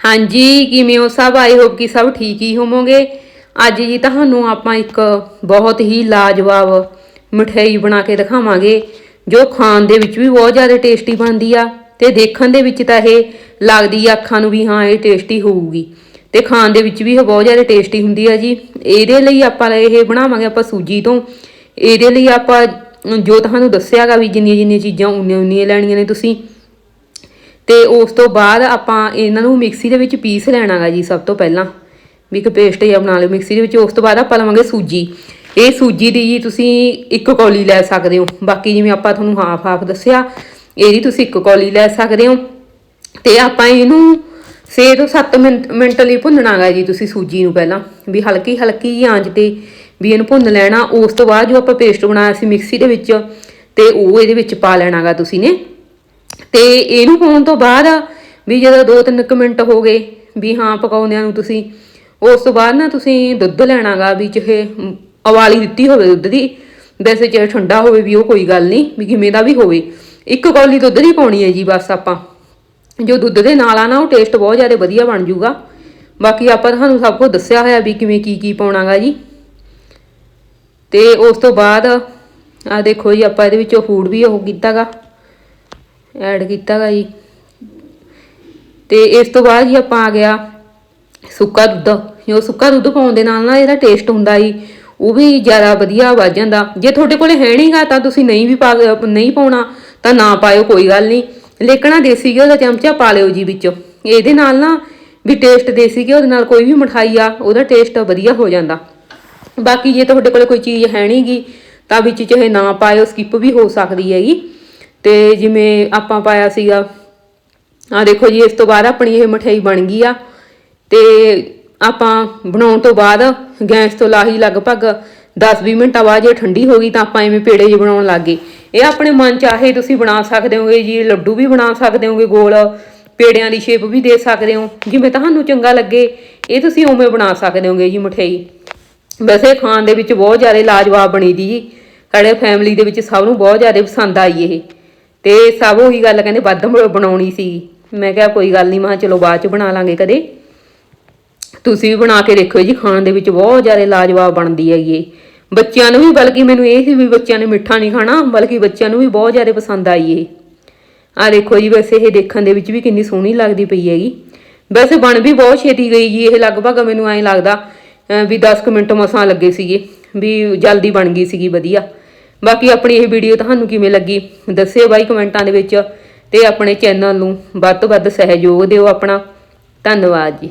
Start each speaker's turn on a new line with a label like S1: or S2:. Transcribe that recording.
S1: ਹਾਂਜੀ, ਕਿਵੇਂ ਹੋ ਸਭ? ਆਈ ਹੋਪ ਕਿ ਸਭ ਠੀਕ ਹੀ ਹੋਵੋਗੇ। ਅੱਜ ਜੀ ਤੁਹਾਨੂੰ ਆਪਾਂ ਇੱਕ ਬਹੁਤ ਹੀ ਲਾਜਵਾਬ ਮਠਿਆਈ ਬਣਾ ਕੇ ਦਿਖਾਵਾਂਗੇ, ਜੋ ਖਾਣ ਦੇ ਵਿੱਚ ਵੀ ਬਹੁਤ ਜ਼ਿਆਦਾ ਟੇਸਟੀ ਬਣਦੀ ਆ ਤੇ ਦੇਖਣ ਦੇ ਵਿੱਚ ਤਾਂ ਇਹ ਲੱਗਦੀ ਆ ਅੱਖਾਂ ਨੂੰ ਵੀ ਹਾਂ, ਇਹ ਟੇਸਟੀ ਹੋਊਗੀ। ਤੇ ਖਾਣ ਦੇ ਵਿੱਚ ਵੀ ਇਹ ਬਹੁਤ ਜ਼ਿਆਦਾ ਟੇਸਟੀ ਹੁੰਦੀ ਆ ਜੀ। ਇਹਦੇ ਲਈ ਆਪਾਂ ਇਹ ਬਣਾਵਾਂਗੇ ਆਪਾਂ ਸੂਜੀ ਤੋਂ। ਇਹਦੇ ਲਈ ਆਪਾਂ ਜੋ ਤੁਹਾਨੂੰ ਦੱਸਿਆਗਾ ਵੀ ਜਿੰਨੀਆਂ ਜਿੰਨੀਆਂ ਚੀਜ਼ਾਂ ਉਨੀਆਂ ਉਨੀਆਂ ਲੈਣੀਆਂ ਨੇ ਤੁਸੀਂ ਤੇ ਉਸ ਤੋਂ ਬਾਅਦ ਆਪਾਂ ਇਹਨਾਂ ਨੂੰ ਮਿਕਸੀ ਦੇ ਵਿੱਚ ਪੀਸ ਲੈਣਾਗਾ ਜੀ ਸਭ ਤੋਂ ਪਹਿਲਾਂ। ਵੀ ਇੱਕ ਪੇਸਟ ਜਿਹਾ ਬਣਾ ਲਿਓ ਮਿਕਸੀ ਦੇ ਵਿੱਚ, ਉਸ ਤੋਂ ਬਾਅਦ ਆਪਾਂ ਲਵਾਂਗੇ ਸੂਜੀ। ਇਹ ਸੂਜੀ ਦੀ ਜੀ ਤੁਸੀਂ ਇੱਕ ਕੌਲੀ ਲੈ ਸਕਦੇ ਹੋ। ਬਾਕੀ ਜਿਵੇਂ ਆਪਾਂ ਤੁਹਾਨੂੰ ਹਾਫ ਹਾਫ ਦੱਸਿਆ ਇਹਦੀ ਤੁਸੀਂ ਇੱਕ ਕੌਲੀ ਲੈ ਸਕਦੇ ਹੋ। ਤੇ ਆਪਾਂ ਇਹਨੂੰ 6 ਤੋਂ 7 ਮਿੰਟ ਮਿੰਟ ਲਈ ਭੁੰਨਣਾਗਾ ਜੀ ਤੁਸੀਂ ਸੂਜੀ ਨੂੰ ਪਹਿਲਾਂ। ਵੀ ਹਲਕੀ ਹਲਕੀ ਜਿਹੀ ਆਂਚ ਤੇ ਵੀ ਇਹਨੂੰ ਭੁੰਨ ਲੈਣਾ। ਉਸ ਤੋਂ ਬਾਅਦ ਜੋ ਆਪਾਂ ਪੇਸਟ ਬਣਾਇਆ ਸੀ ਮਿਕਸੀ ਦੇ ਵਿੱਚ, ਤੇ ਉਹ ਇਹਦੇ ਵਿੱਚ ਪਾ ਲੈਣਾਗਾ ਤੁਸੀਂ ਨੇ। ਤੇ ਇਹਨੂੰ ਪਾਉਣ ਤੋਂ ਬਾਅਦ ਵੀ ਜਦੋਂ 2-3 ਮਿੰਟ ਹੋ ਗਏ ਵੀ ਹਾਂ ਪਕਾਉਂਦਿਆਂ ਨੂੰ ਤੁਸੀਂ ਉਸ ਤੋਂ ਬਾਅਦ ਨਾ ਤੁਸੀਂ ਦੁੱਧ ਲੈਣਾਗਾ ਵੀ ਚਾਹੇ ਮ, ਉਬਾਲੀ ਦਿੱਤੀ ਹੋਵੇ ਦੁੱਧ ਦੀ ਵੈਸੇ ਚਾਹੇ ਠੰਡਾ ਹੋਵੇ ਵੀ ਉਹ ਕੋਈ ਗੱਲ ਨਹੀਂ ਵੀ ਕਿਵੇਂ ਦਾ ਵੀ ਹੋਵੇ ਇੱਕ ਕੌਲੀ ਦੁੱਧ ਦੀ ਪਾਉਣੀ ਹੈ ਜੀ ਬਸ ਆਪਾਂ। ਜੋ ਦੁੱਧ ਦੇ ਨਾਲ ਆ ਨਾ ਉਹ ਟੇਸਟ ਬਹੁਤ ਜ਼ਿਆਦਾ ਵਧੀਆ ਬਣ ਜਾਊਗਾ। ਬਾਕੀ ਆਪਾਂ ਤੁਹਾਨੂੰ ਸਭ ਕੁਝ ਦੱਸਿਆ ਹੋਇਆ ਵੀ ਕਿਵੇਂ ਕੀ ਕੀ ਪਾਉਣਾਗਾ ਜੀ। ਤੇ ਉਸ ਤੋਂ ਬਾਅਦ ਆ ਦੇਖੋ ਜੀ ਆਪਾਂ ਇਹਦੇ ਵਿੱਚੋਂ ਫੂਡ ਵੀ ਉਹ ਕੀਤਾਗਾ ਐਡ ਕੀਤਾ ਗਾ ਜੀ। ਤੇ ਇਸ ਤੋਂ ਬਾਅਦ ਜੀ ਆਪਾਂ ਆ ਗਿਆ ਸੁੱਕਾ ਦੁੱਧ। ਜੋ ਸੁੱਕਾ ਦੁੱਧ ਪਾਉਣ ਦੇ ਨਾਲ ਨਾ ਇਹਦਾ ਟੇਸਟ ਹੁੰਦਾ ਜੀ, ਉਹ ਵੀ ਜ਼ਿਆਦਾ ਵਧੀਆ ਵੱਜ ਜਾਂਦਾ। ਜੇ ਤੁਹਾਡੇ ਕੋਲੇ ਹੈ ਨਹੀਂਗਾ ਤਾਂ ਤੁਸੀਂ ਨਹੀਂ ਵੀ ਪਾ ਨਹੀਂ ਪਾਉਣਾ, ਤਾਂ ਨਾ ਪਾਇਓ, ਕੋਈ ਗੱਲ ਨਹੀਂ ਲੇਕਿਨ ਦੇਸੀ ਘਿਓ ਦਾ ਚਮਚਾ ਪਾ ਲਿਓ ਜੀ ਵਿੱਚ। ਇਹਦੇ ਨਾਲ ਨਾ ਵੀ ਟੇਸਟ ਦੇਸੀ ਘਿਓ ਦੇ ਨਾਲ ਕੋਈ ਵੀ ਮਠਾਈ ਆ, ਉਹਦਾ ਟੇਸਟ ਵਧੀਆ ਹੋ ਜਾਂਦਾ। ਬਾਕੀ ਜੇ ਤੁਹਾਡੇ ਕੋਲੇ ਕੋਈ ਚੀਜ਼ ਹੈ ਨਹੀਂਗੀ ਤਾਂ ਵਿੱਚ ਚਾਹੇ ਨਾ ਪਾਇਓ ਸਕਿਪ ਵੀ ਹੋ ਸਕਦੀ ਹੈਗੀ ਤੇ ਜਿਵੇਂ ਆਪਾਂ ਪਾਇਆ ਸੀਗਾ ਆ ਦੇਖੋ ਜੀ, ਇਸ ਤੋਂ ਬਾਅਦ ਆਪਣੀ ਇਹ ਮਠਿਆਈ ਬਣ ਗਈ ਆ। ਤੇ ਆਪਾਂ ਬਣਾਉਣ ਤੋਂ ਬਾਅਦ ਗੈਸ ਤੋਂ ਲਾਹੀ ਲਗਭਗ 10-20 ਮਿੰਟਾਂ ਬਾਅਦ ਜੇ ਠੰਡੀ ਹੋ ਗਈ ਤਾਂ ਆਪਾਂ ਐਵੇਂ ਪੇੜੇ ਜਿਹੇ ਬਣਾਉਣ ਲੱਗੇ ਇਹ ਆਪਣੇ ਮਨ ਚਾਹੇ ਤੁਸੀਂ ਬਣਾ ਸਕਦੇ ਹੋਗੇ ਜੀ, ਲੱਡੂ ਵੀ ਬਣਾ ਸਕਦੇ ਹੋਗੇ ਗੋਲ, ਪੇੜਿਆਂ ਦੀ ਸ਼ੇਪ ਵੀ ਦੇ ਸਕਦੇ ਹੋ। ਜਿਵੇਂ ਤੁਹਾਨੂੰ ਚੰਗਾ ਲੱਗੇ, ਇਹ ਤੁਸੀਂ ਉਵੇਂ ਬਣਾ ਸਕਦੇ ਹੋਗੇ ਜੀ ਮਠਿਆਈ। ਵੈਸੇ ਖਾਣ ਦੇ ਵਿੱਚ ਬਹੁਤ ਜ਼ਿਆਦਾ ਲਾਜਵਾਬ ਬਣੀ ਦੀ ਜੀ। ਸਾਡੇ ਫੈਮਿਲੀ ਦੇ ਵਿੱਚ ਸਭ ਨੂੰ ਬਹੁਤ ਜ਼ਿਆਦਾ ਪਸੰਦ ਆਈ ਇਹ। ਤੇ ਸਭ ਉਹੀ ਗੱਲ ਕਹਿੰਦੇ ਵੱਧ ਬ- ਬਣਾਉਣੀ ਸੀ। ਮੈਂ ਕਿਹਾ ਕੋਈ ਗੱਲ ਨਹੀਂ ਮੈਂ ਕਿਹਾ ਚਲੋ ਬਾਅਦ ਚ ਬਣਾ ਲਾਂਗੇ ਕਦੇ। ਤੁਸੀਂ ਵੀ ਬਣਾ ਕੇ ਦੇਖੋ ਜੀ, ਖਾਣ ਦੇ ਵਿੱਚ ਬਹੁਤ ਜ਼ਿਆਦਾ ਲਾਜਵਾਬ ਬਣਦੀ ਹੈਗੀ ਇਹ ਬੱਚਿਆਂ ਨੂੰ ਵੀ, ਬਲਕਿ ਮੈਨੂੰ ਇਹ ਸੀ ਵੀ ਬੱਚਿਆਂ ਨੇ ਮਿੱਠਾ ਨਹੀਂ ਖਾਣਾ, ਬਲਕਿ ਬੱਚਿਆਂ ਨੂੰ ਵੀ ਬਹੁਤ ਜ਼ਿਆਦਾ ਪਸੰਦ ਆਈ ਇਹ ਆ ਦੇਖੋ ਜੀ, ਵੈਸੇ ਇਹ ਦੇਖਣ ਦੇ ਵਿੱਚ ਵੀ ਕਿੰਨੀ ਸੋਹਣੀ ਲੱਗਦੀ ਪਈ ਹੈਗੀ। ਵੈਸੇ ਬਣ ਵੀ ਬਹੁਤ ਛੇਤੀ ਗਈ ਜੀ, ਇਹ ਲਗਭਗ ਮੈਨੂੰ ਐਂ ਲੱਗਦਾ ਵੀ 10 ਕੁ ਮਿੰਟ ਮਸਾਂ ਲੱਗੇ ਸੀਗੇ, ਵੀ ਜਲਦੀ ਬਣ ਗਈ ਸੀਗੀ, ਵਧੀਆ। ਬਾਕੀ ਆਪਣੀ ਇਹ ਵੀਡੀਓ ਤੁਹਾਨੂੰ ਕਿਵੇਂ ਲੱਗੀ, ਦੱਸਿਓ ਬਾਈ ਕਮੈਂਟਾਂ ਦੇ ਵਿੱਚ ਤੇ ਆਪਣੇ ਚੈਨਲ ਨੂੰ ਵੱਧ ਤੋਂ ਵੱਧ ਸਹਿਯੋਗ ਦਿਓ ਆਪਣਾ। ਧੰਨਵਾਦ ਜੀ।